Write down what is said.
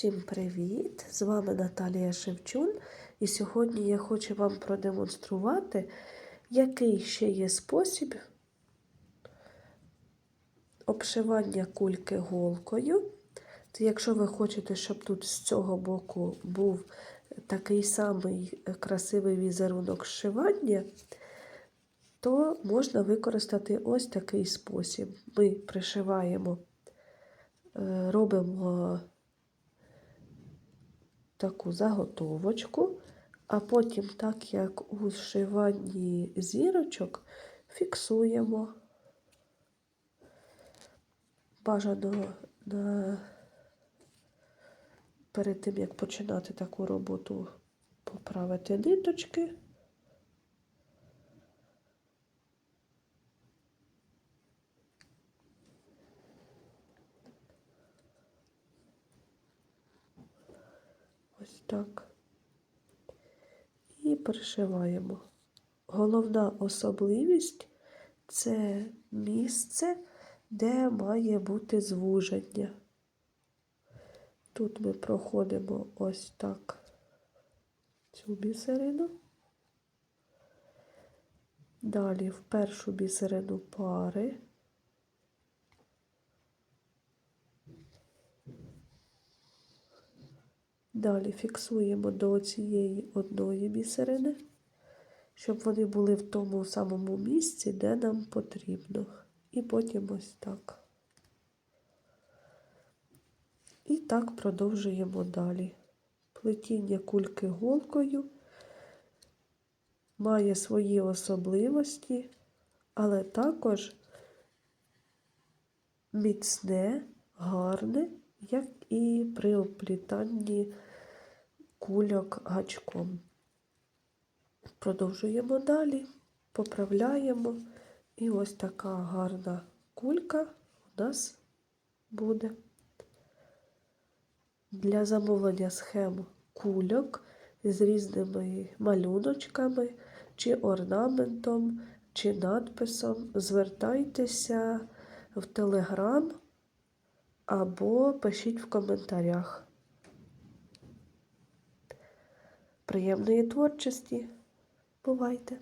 Всім привіт! З вами Наталія Шевчун. І сьогодні я хочу вам продемонструвати, який ще є спосіб обшивання кульки голкою. Це якщо ви хочете, щоб тут з цього боку був такий самий красивий візерунок зшивання, то можна використати ось такий спосіб. Ми пришиваємо, е, робимо таку заготовочку, а потім, так як у зшиванні зірочок, фіксуємо бажано на... перед тим, як починати таку роботу, поправити ниточки. Ось так. І пришиваємо. Головна особливість це місце, де має бути звуження. Тут ми проходимо ось так цю бісерину. Далі в першу бісерину пари. Далі фіксуємо до цієї одної бісерини, щоб вони були в тому самому місці, де нам потрібно. І потім ось так. І так продовжуємо далі. Плетіння кульки голкою має свої особливості, але також міцне, гарне, як і при оплітанні кульок гачком. Продовжуємо далі, поправляємо, і ось така гарна кулька у нас буде. Для замовлення схем кульок з різними малюночками, чи орнаментом, чи надписом, звертайтеся в Телеграм або пишіть в коментарях. Приємної творчості. Бувайте!